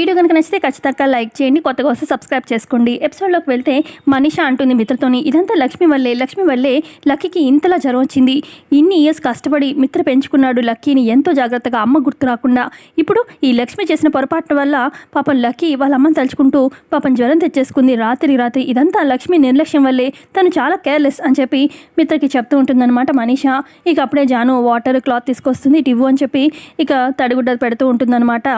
Video కనుక నచ్చితే ఖచ్చితంగా లైక్ చేయండి కొత్తగా వస్తే సబ్స్క్రైబ్ చేసుకోండి. ఎపిసోడ్లోకి వెళ్తే మనిష అంటుంది మిత్రతోని ఇదంతా లక్ష్మి వల్లే లక్ష్మి వల్లే లక్కీకి ఇంతలా జ్వరం వచ్చింది. ఇన్ని ఇయర్స్ కష్టపడి మిత్ర పెంచుకున్నాడు లక్కీని ఎంతో జాగ్రత్తగా అమ్మ గుర్తు రాకుండా. ఇప్పుడు ఈ లక్ష్మి చేసిన పొరపాటు వల్ల పాపం లక్కీ వాళ్ళ అమ్మని తలుచుకుంటూ పాపం జ్వరం తెచ్చేసుకుంది. రాత్రి రాత్రి ఇదంతా లక్ష్మి నిర్లక్ష్యం వల్లే తను చాలా కేర్లెస్ అని చెప్పి మిత్రకి చెప్తూ ఉంటుందన్నమాట మనిష. ఇక అప్పుడే జాను వాటర్ క్లాత్ తీసుకొస్తుంది ఇటు ఇవ్వు అని చెప్పి ఇక తడిగుడ్డ పెడుతూ ఉంటుందన్నమాట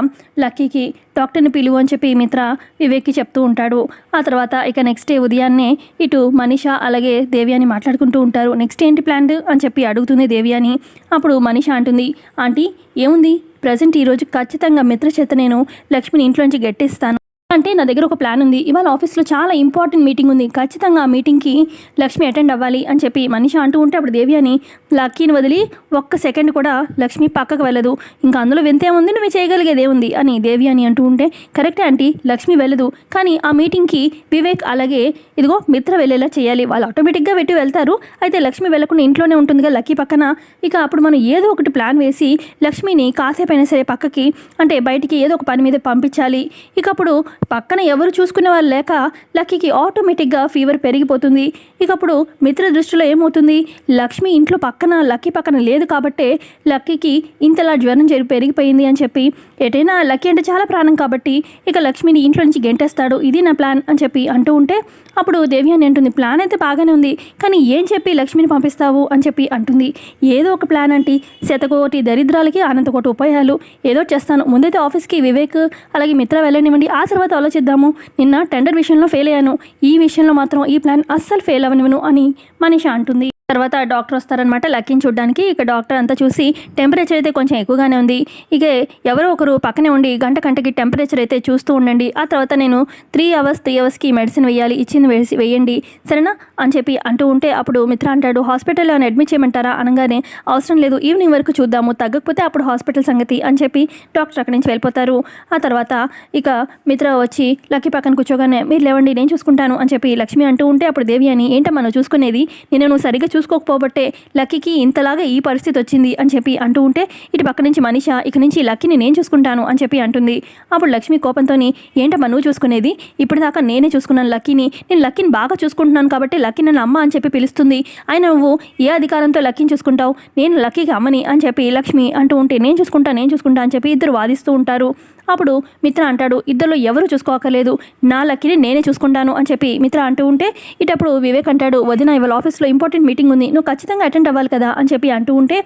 లక్కీకి. డాక్టర్ని పిలువు అని చెప్పి మిత్ర వివేక్కి చెప్తూ ఉంటాడు. ఆ తర్వాత ఇక నెక్స్ట్ డే ఉదయాన్నే ఇటు మనిష అలాగే దేవి అని మాట్లాడుకుంటూ ఉంటారు. నెక్స్ట్ ఏంటి ప్లాన్ అని చెప్పి అడుగుతుంది దేవి అని అప్పుడు మనిష అంటుంది ఆంటీ ఏముంది? ప్రజెంట్ ఈరోజు ఖచ్చితంగా మిత్ర చేత నేను లక్ష్మిని ఇంట్లోంచి గట్టిస్తాను. అంటే నా దగ్గర ఒక ప్లాన్ ఉంది. ఇవాళ ఆఫీస్లో చాలా ఇంపార్టెంట్ మీటింగ్ ఉంది. ఖచ్చితంగా ఆ మీటింగ్కి లక్ష్మి అటెండ్ అవ్వాలి అని చెప్పి మనిషి అంటూ ఉంటే అప్పుడు దేవి అని లక్కీని వదిలి ఒక్క సెకండ్ కూడా లక్ష్మి పక్కకు వెళ్ళదు. ఇంకా అందులో వింతేముంది నువ్వు చేయగలిగేదే ఉంది అని దేవి అని అంటూ ఉంటే కరెక్టే ఆంటీ లక్ష్మి వెళ్ళదు. కానీ ఆ మీటింగ్కి వివేక్ అలాగే ఇదిగో మిత్ర వెళ్ళేలా చేయాలి. వాళ్ళు ఆటోమేటిక్గా పెట్టి వెళ్తారు. అయితే లక్ష్మి వెళ్ళకుండా ఇంట్లోనే ఉంటుందిగా లక్కీ పక్కన. ఇక అప్పుడు మనం ఏదో ఒకటి ప్లాన్ వేసి లక్ష్మిని కాసేపు సరే పక్కకి అంటే బయటికి ఏదో ఒక పని మీద పంపించాలి. ఇక అప్పుడు పక్కన ఎవరు చూసుకునే వాళ్ళు లేక లక్కీకి ఆటోమేటిక్గా ఫీవర్ పెరిగిపోతుంది. ఇక అప్పుడు మిత్ర దృష్టిలో ఏమవుతుంది? లక్ష్మి ఇంట్లో పక్కన లక్కీ పక్కన లేదు కాబట్టే లక్కీకి ఇంతలా జ్వరం జరిగి పెరిగిపోయింది అని చెప్పి ఎటైనా లక్కీ అంటే చాలా ప్రాణం కాబట్టి ఇక లక్ష్మిని ఇంట్లో నుంచి గెంటేస్తాడు ఇది నా ప్లాన్ అని చెప్పి అంటూ ఉంటే అప్పుడు దేవి అని అంటుంది ప్లాన్ అయితే బాగానే ఉంది కానీ ఏం చెప్పి లక్ష్మిని పంపిస్తావు? అని చెప్పి అంటుంది ఏదో ఒక ప్లాన్ అంటే శతకోటి దరిద్రాలకి అనంతకోటి ఉపాయాలు ఏదో చేస్తాను. ముందైతే ఆఫీస్కి వివేక్ అలాగే మిత్ర వెళ్ళనివ్వండి ఆ తర్వాత ఆలోచిద్దాము. నిన్న టెండర్ విషయంలో ఫెయిల్ అయ్యాను. ఈ విషయంలో మాత్రం ఈ ప్లాన్ అస్సలు ఫెయిల్ అవ్వనివ్వను అని మనిష అంటుంది. తర్వాత డాక్టర్ వస్తారనమాట లక్కీని చూడడానికి ఇక డాక్టర్ అంతా చూసి టెంపరేచర్ అయితే కొంచెం ఎక్కువగానే ఉంది. ఇక ఎవరో ఒకరు పక్కనే ఉండి గంట గంటకి టెంపరేచర్ అయితే చూస్తూ ఉండండి. ఆ తర్వాత నేను త్రీ అవర్స్ త్రీ అవర్స్కి మెడిసిన్ వేయాలి ఇచ్చింది వేసి వేయండి. సరేనా? అని చెప్పి అంటూ ఉంటే అప్పుడు మిత్ర అంటాడు హాస్పిటల్లో అడ్మిట్ చేయమంటారా? అనగానే అవసరం లేదు ఈవినింగ్ వరకు చూద్దాము తగ్గకపోతే అప్పుడు హాస్పిటల్ సంగతి అని చెప్పి డాక్టర్ అక్కడి నుంచి వెళ్ళిపోతారు. ఆ తర్వాత ఇక మిత్ర వచ్చి లక్కీ పక్కన కూర్చోగానే మీరు లేవండి నేను చూసుకుంటాను అని చెప్పి లక్ష్మి అంటూ ఉంటే అప్పుడు దేవి అని ఏంటమ్మా నువ్వు చూసుకునేది? నేను నువ్వు సరిగ్గా చూసుకోకపోబట్టే లక్కీకి ఇంతలాగా ఈ పరిస్థితి వచ్చింది అని చెప్పి అంటూ ఉంటే ఇటు పక్క నుంచి మనిష ఇక నుంచి లక్కీని నేను చూసుకుంటాను అని చెప్పి అంటుంది. అప్పుడు లక్ష్మి కోపంతో ఏంటమ్మా నువ్వు చూసుకునేది? ఇప్పటిదాకా నేనే చూసుకున్నాను లక్కీని. నేను లక్కీని బాగా చూసుకుంటున్నాను కాబట్టి లక్కీ నన్ను అమ్మ అని చెప్పి పిలుస్తుంది. ఆయన నువ్వు ఏ అధికారంతో లక్కీని చూసుకుంటావు? నేను లక్కీకి అమ్మని అని చెప్పి లక్ష్మి అంటూ ఉంటే నేను చూసుకుంటా నేను చూసుకుంటా అని చెప్పి ఇద్దరు వాదిస్తూ ఉంటారు. అప్పుడు మిత్ర అంటాడు ఇద్దరు ఎవరు చూసుకోకలేదు నా లక్కీని నేనే చూసుకుంటాను అని చెప్పి మిత్ర అంటూ ఉంటే ఇటప్పుడు వివేక్ అంటాడు వదిన ఇవాళ ఆఫీస్లో ఇంపార్టెంట్ మీటింగ్ ఉంది నువ్వు ఖచ్చితంగా అటెండ్ అవ్వాలి కదా అని చెప్పి అంటూ ఉంటే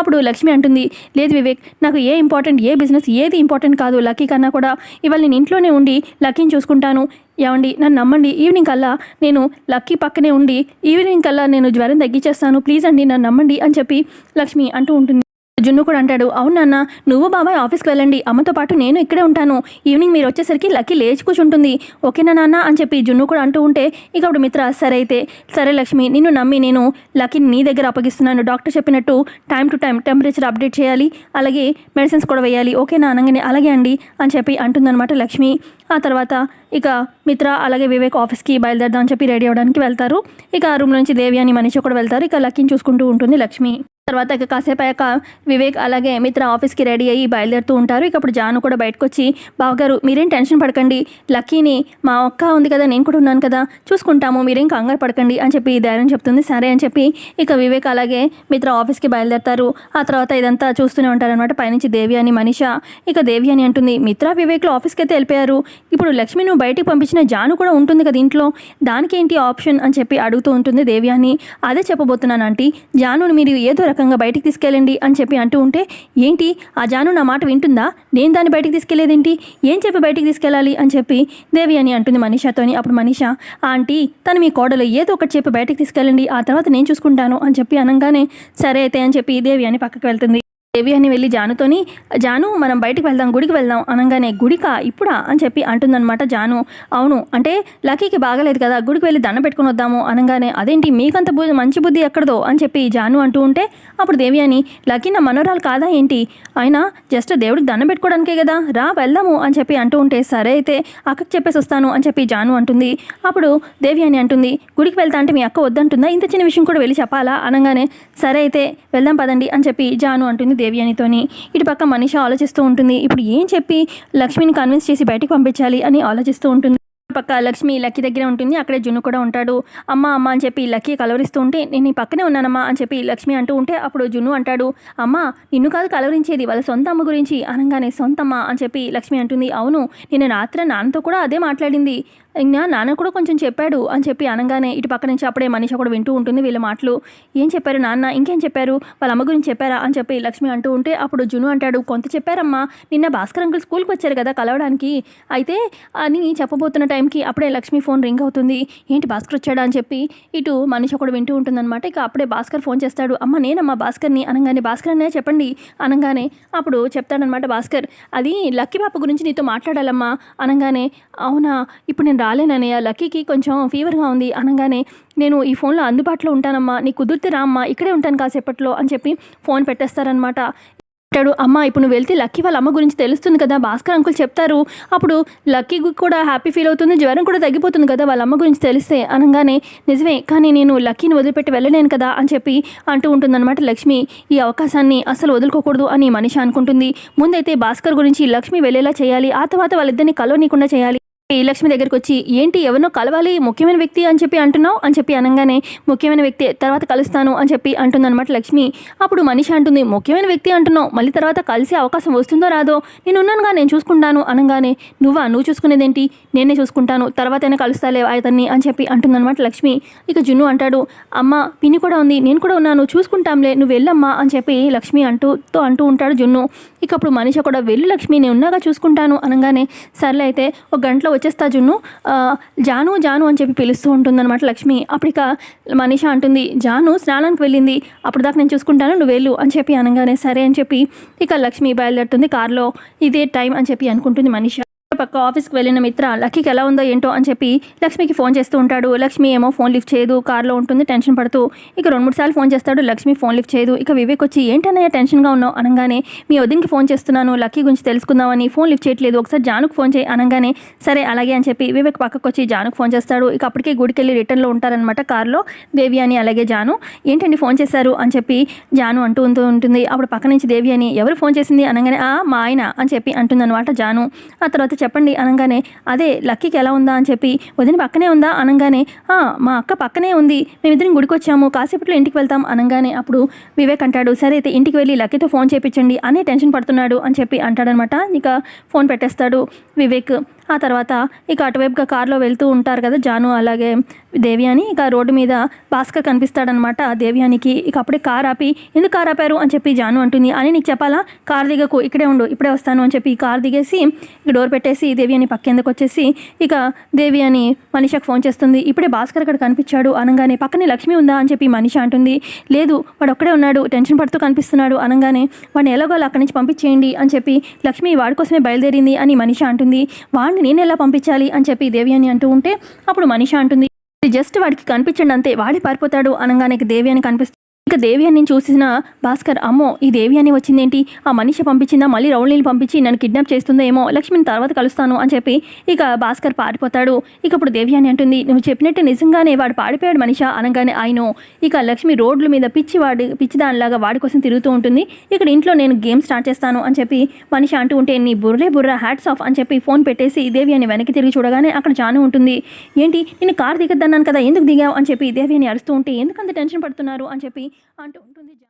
అప్పుడు లక్ష్మి అంటుంది లేదు వివేక్ నాకు ఏ ఇంపార్టెంట్ ఏ బిజినెస్ ఏది ఇంపార్టెంట్ కాదు లక్కీ కన్నా కూడా ఇవాళ నేను ఇంట్లోనే ఉండి లక్కీని చూసుకుంటాను. ఏమండి నన్ను నమ్మండి ఈవినింగ్ కల్లా నేను లక్కీ పక్కనే ఉండి ఈవినింగ్ కల్లా నేను జ్వరం తగ్గించేస్తాను ప్లీజ్ అండి నన్ను నమ్మండి అని చెప్పి లక్ష్మి అంటూ ఉంటుంది. జున్ను కూడా అంటాడు అవును నాన్న నువ్వు బాబాయ్ ఆఫీస్కి వెళ్ళండి అమ్మతో పాటు నేను ఇక్కడే ఉంటాను. ఈవినింగ్ మీరు వచ్చేసరికి లక్కీ లేచి కూర్చుంటుంది. ఓకేనా నాన్న? అని చెప్పి జున్ను కూడా అంటూ ఉంటే ఇక అప్పుడు మిత్ర సరే అయితే. సరే లక్ష్మి నిన్ను నమ్మి నేను లక్కీని నీ దగ్గర అప్పగిస్తున్నాను. డాక్టర్ చెప్పినట్టు time to time temperature update చేయాలి అలాగే మెడిసిన్స్ కూడా వేయాలి. ఓకేనా అనగానే అలాగే అండి అని చెప్పి అంటుందన్నమాట లక్ష్మి. ఆ తర్వాత ఇక మిత్ర అలాగే వివేక్ ఆఫీస్కి బయలుదేరదామని చెప్పి రెడీ అవ్వడానికి వెళ్తారు. ఇక ఆ రూమ్ నుంచి దేవి అని మనిషి కూడా వెళ్తారు. ఇక లక్కీని చూసుకుంటూ ఉంటుంది లక్ష్మి. తర్వాత ఇక కాసేపు అయ్యాక వివేక్ అలాగే మిత్ర ఆఫీస్కి రెడీ అయ్యి బయలుదేరుతూ ఉంటారు. ఇక అప్పుడు జాను కూడా బయటకు వచ్చి బావగారు మీరేం టెన్షన్ పడకండి. లక్కీని మా అక్క ఉంది కదా నేను కూడా ఉన్నాను కదా చూసుకుంటాము మీరేం కంగారు పడకండి అని చెప్పి ధైర్యం చెప్తుంది. సరే అని చెప్పి ఇక వివేక్ అలాగే మిత్ర ఆఫీస్కి బయలుదేరుతారు. ఆ తర్వాత ఇదంతా చూస్తూనే ఉంటారనమాట పైనుంచి దేవి అని మనిష. ఇక దేవి అని అంటుంది మిత్ర వివేక్లో ఆఫీస్కి అయితే వెళ్ళిపోయారు. ఇప్పుడు లక్ష్మి నువ్వు బయటికి పంపించిన జాను కూడా ఉంటుంది కదా ఇంట్లో? దానికి ఏంటి ఆప్షన్? అని చెప్పి అడుగుతూ ఉంటుంది దేవి అని అదే చెప్పబోతున్నాను ఆంటీ. జానుని మీరు ఏదో రకంగా బయటికి తీసుకెళ్ళండి అని చెప్పి అంటూ ఉంటే ఏంటి? ఆ జాను నా మాట వింటుందా? నేను దాన్ని బయటికి తీసుకెళ్ళేదేంటి? ఏం చెప్పి బయటికి తీసుకెళ్ళాలి? అని చెప్పి దేవి అని అంటుంది మనీషాతోని. అప్పుడు మనీష ఆంటీ తను మీ కోడలు ఏదో ఒకటి చెప్పి బయటికి తీసుకెళ్ళండి. ఆ తర్వాత నేను చూసుకుంటాను అని చెప్పి అనగానే సరే అయితే అని చెప్పి దేవి అని పక్కకు వెళ్తుంది. దేవి అని వెళ్ళి జానుతోని జాను మనం బయటికి వెళ్దాం గుడికి వెళ్దాం అనగానే గుడికా? ఇప్పుడా? అని చెప్పి అంటుందన్నమాట జాను. అవును అంటే లక్కీకి బాగలేదు కదా గుడికి వెళ్ళి దండ పెట్టుకుని వద్దాము అనగానే అదేంటి మీకంత బు మంచి బుద్ధి ఎక్కడదో? అని చెప్పి జాను అంటూ ఉంటే అప్పుడు దేవి అని లక్కీ నా మనోరాలు కాదా ఏంటి? అయినా జస్ట్ దేవుడికి దండం పెట్టుకోవడానికే కదా రా వెళ్దాము అని చెప్పి అంటూ ఉంటే సరే అయితే అక్కకి చెప్పేసి వస్తాను అని చెప్పి జాను అంటుంది. అప్పుడు దేవి అని అంటుంది గుడికి వెళ్తా అంటే మీ అక్క వద్దంటుందా? ఇంత చిన్న విషయం కూడా వెళ్ళి చెప్పాలా? అనగానే సరే అయితే వెళ్దాం పదండి అని చెప్పి జాను అంటుంది దేవ్యానితోని ఇటు పక్క మనిషి ఆలోచిస్తూ ఉంటుంది. ఇప్పుడు ఏం చెప్పి లక్ష్మిని కన్విన్స్ చేసి బయటకు పంపించాలి అని ఆలోచిస్తూ ఉంటుంది. పక్క లక్ష్మి లక్కీ దగ్గర ఉంటుంది. అక్కడే జున్ను కూడా ఉంటాడు. అమ్మ అమ్మ అని చెప్పి లక్కీ కలవరిస్తూ ఉంటే నేను నీ పక్కనే ఉన్నానమ్మా అని చెప్పి లక్ష్మి అంటూ ఉంటే అప్పుడు జున్ను అంటాడు అమ్మ నిన్ను కాదు కలవరించేది వాళ్ళ సొంత అమ్మ గురించి. అనగానే సొంతమ్మ అని చెప్పి లక్ష్మి అంటుంది అవును నేను రాత్రి నాన్నతో కూడా అదే మాట్లాడింది. ఇంకా నాన్న కూడా కొంచెం చెప్పాడు అని చెప్పి అనగానే ఇటు పక్క నుంచి అప్పుడే మనిషి కూడా వింటూ ఉంటుంది వీళ్ళ మాటలు. ఏం చెప్పారు నాన్న? ఇంకేం చెప్పారు? వాళ్ళ అమ్మ గురించి చెప్పారా? అని చెప్పి లక్ష్మి అంటూ ఉంటే అప్పుడు జును అంటాడు కొంత చెప్పారమ్మా. నిన్న భాస్కర్ అంకుల్ స్కూల్కి వచ్చారు కదా కలవడానికి. అయితే అని చెప్పబోతున్న టైం టైంకి అప్పుడే లక్ష్మి ఫోన్ రింగ్ అవుతుంది. ఏంటి భాస్కర్ వచ్చాడా అని చెప్పి ఇటు మనిషి ఒకడు వింటూ ఉంటుందన్నమాట. ఇక అప్పుడే భాస్కర్ ఫోన్ చేస్తాడు. అమ్మ నేనమ్మా భాస్కర్ని అనగానే భాస్కర్ అనే చెప్పండి అనగానే అప్పుడు చెప్తాడనమాట భాస్కర్. అది లక్కీ పాప గురించి నీతో మాట్లాడాలమ్మా అనగానే అవునా ఇప్పుడు నేను రాలేనన్నయ్య లక్కీకి కొంచెం ఫీవర్గా ఉంది అనగానే నేను ఈ ఫోన్లో అందుబాటులో ఉంటానమ్మా. నీ కుదిరితే రామ్మా. ఇక్కడే ఉంటాను కాసేపట్లో అని చెప్పి ఫోన్ పెట్టేస్తారనమాట అంటాడు అమ్మ ఇప్పుడు నువ్వు వెళ్తే లక్కీ వాళ్ళ అమ్మ గురించి తెలుస్తుంది కదా భాస్కర్ అంకుల్ చెప్తారు. అప్పుడు లక్కీ కూడా హ్యాపీ ఫీల్ అవుతుంది జ్వరం కూడా తగ్గిపోతుంది కదా వాళ్ళ అమ్మ గురించి తెలిస్తే అనగానే నిజమే కానీ నేను లక్కీని వదిలిపెట్టి వెళ్ళలేను కదా అని చెప్పి అంటూ ఉంటుందన్నమాట లక్ష్మి. ఈ అవకాశాన్ని అసలు వదులుకోకూడదు అని మనిషి అనుకుంటుంది. ముందైతే భాస్కర్ గురించి లక్ష్మి వెళ్ళేలా చేయాలి ఆ తర్వాత వాళ్ళిద్దరిని కలవనీయకుండా చేయాలి. లక్ష్మి దగ్గరికి వచ్చి ఏంటి ఎవరినో కలవాలి? ముఖ్యమైన వ్యక్తి అని చెప్పి అంటున్నావు? అని చెప్పి అనగానే ముఖ్యమైన వ్యక్తి తర్వాత కలుస్తాను అని చెప్పి అంటుందన్నమాట లక్ష్మి. అప్పుడు మనిషి అంటుంది ముఖ్యమైన వ్యక్తి అంటున్నావు మళ్ళీ తర్వాత కలిసే అవకాశం వస్తుందో రాదో? నేను ఉన్నానుగా నేను చూసుకుంటాను అనగానే నువ్వా? నువ్వు చూసుకునేదేంటి? నేనే చూసుకుంటాను తర్వాతైనా కలుస్తాలే అతన్ని అని చెప్పి అంటుందన్నమాట లక్ష్మి. ఇక జున్ను అంటాడు అమ్మ పిన్ని కూడా ఉంది నేను కూడా ఉన్నాను చూసుకుంటాంలే నువ్వు వెళ్ళమ్మా అని చెప్పి లక్ష్మి అంటూతో అంటూ ఉంటాడు జున్ను. ఇక అప్పుడు మనిషి కూడా వెళ్ళు లక్ష్మి నేను ఉన్నాగా చూసుకుంటాను అనగానే సర్లే అయితే ఒక గంటలో వచ్చి వచ్చేస్తా జున్ను. ఆ, జాను జాను అని చెప్పి పిలుస్తూ ఉంటుందన్నమాట లక్ష్మి. అప్పుడు ఇక మనీష అంటుంది జాను స్నానానికి వెళ్ళింది. అప్పుడు దాకా నేను చూసుకుంటాను నువ్వు వెళ్ళు అని చెప్పి అనగానే సరే అని చెప్పి ఇక లక్ష్మి బయలుదేరుతుంది కారులో. ఇదే టైం అని చెప్పి అనుకుంటుంది మనీష. పక్క ఆఫీస్కి వెళ్ళిన మిత్ర లక్కీకి ఎలా ఉందో ఏంటో అని చెప్పి లక్ష్మికి ఫోన్ చేస్తూ ఉంటాడు. లక్ష్మి ఏమో ఫోన్ లిఫ్ట్ చేయదు కార్లో ఉంటుంది టెన్షన్ పడుతూ. ఇక రెండు మూడు సార్లు ఫోన్ చేస్తాడు లక్ష్మి ఫోన్ లిఫ్ట్ చేయదు. ఇక వివేక్ వచ్చి ఏంటన్నయ్య టెన్షన్గా ఉన్నావు? అనగానే మీ వదినకి ఫోన్ చేస్తున్నాను లక్కీ గురించి తెలుసుకుందామని ఫోన్ లిఫ్ట్ చేయట్లేదు. ఒకసారి జానుకు ఫోన్ చేయి అనగానే సరే అలాగే అని చెప్పి వివేక్ పక్కకు వచ్చి జానుకు ఫోన్ చేస్తాడు. ఇక అప్పటికే గుడికి వెళ్ళి రిటర్న్లో ఉంటారనమాట కార్లో దేవి అని అలాగే జాను. ఏంటండి ఫోన్ చేశారు? అని చెప్పి జాను అంటూ ఉంటూ ఉంటుంది. అప్పుడు పక్క నుంచి దేవి అని ఎవరు ఫోన్ చేసింది? అనగానే ఆ మా ఆయన అని చెప్పి అంటుందన్నమాట జాను. ఆ తర్వాత చెప్పండి అనగానే అదే లక్కీకి ఎలా ఉందా? అని చెప్పి వదిన పక్కనే ఉందా? అనగానే మా అక్క పక్కనే ఉంది. మేమిద్దరం గుడికి వచ్చాము కాసేపట్లో ఇంటికి వెళ్తాం. అనగానే అప్పుడు వివేక్ అంటాడు సరే అయితే ఇంటికి వెళ్ళి లక్కీతో ఫోన్ చేయించండి అనే టెన్షన్ పడుతున్నాడు అని చెప్పి అంటాడనమాట. ఇక ఫోన్ పెట్టేస్తాడు వివేక్. ఆ తర్వాత ఇక అటువైపుగా కారులో వెళ్తూ ఉంటారు కదా జాను అలాగే దేవ్యాని ఇక రోడ్డు మీద భాస్కర్ కనిపిస్తాడనమాట దేవ్యానికి ఇక అప్పుడే కార్ ఆపి ఎందుకు కార్ ఆపారు? అని చెప్పి జాను అంటుంది. అని నీకు చెప్పాలా? కార్ దిగకు ఇక్కడే ఉండు ఇప్పుడే వస్తాను అని చెప్పి కార్ దిగేసి ఇక డోర్ పెట్టేసి దేవ్యాని పక్కేందుకు వచ్చేసి ఇక దేవ్యాని మనిషకు ఫోన్ చేస్తుంది. ఇప్పుడే భాస్కర్ అక్కడ కనిపించాడు అనగానే పక్కనే లక్ష్మి ఉందా? అని చెప్పి మనిష అంటుంది. లేదు వాడు ఒక్కడే ఉన్నాడు టెన్షన్ పడుతూ కనిపిస్తున్నాడు అనగానే వాడిని ఎలాగోలా అక్కడి నుంచి పంపించేయండి అని చెప్పి లక్ష్మి వాడి కోసమే బయలుదేరింది అని మనిష అంటుంది. వాడిని నేను ఎలా పంపించాలి అని చెప్పి దేవ్యాని అంటూ ఉంటే అప్పుడు మనిష అంటుంది జస్ట్ వాడికి కనిపించండి అంతే వాడే పారిపోతాడు అనగానే ఇక దేవి అని కనిపిస్తుంది ఇక దేవి అని చూసిన భాస్కర్ అమ్మో ఈ దేవి అని వచ్చిందేంటి? ఆ మనిషి పంపించిందా? మళ్ళీ రౌళిని పంపించి నన్ను కిడ్నాప్ చేస్తుందో ఏమో లక్ష్మిని తర్వాత కలుస్తాను అని చెప్పి ఇక భాస్కర్ పారిపోతాడు. ఇక ఇప్పుడు దేవి అని అంటుంది నువ్వు చెప్పినట్టు నిజంగానే వాడు పాడిపోయాడు మనిష అనగానే ఆయనో ఇక లక్ష్మి రోడ్ల మీద పిచ్చి వాడి పిచ్చి దానిలాగా వాడి కోసం తిరుగుతూ ఉంటుంది. ఇక్కడ ఇంట్లో నేను గేమ్ స్టార్ట్ చేస్తాను అని చెప్పి మనిషి అంటూ ఉంటే నీ బుర్రే బుర్ర హ్యాట్స్ ఆఫ్ అని చెప్పి ఫోన్ పెట్టేసి దేవి అని వెనక్కి తిరిగి చూడగానే అక్కడ జాను ఉంటుంది. ఏంటి నేను కార్ దిగద్దన్నాను కదా ఎందుకు దిగావు? అని చెప్పి దేవి అని అరుస్తూ ఉంటే ఎందుకంత టెన్షన్ పడుతున్నారు? అని చెప్పి అంటూ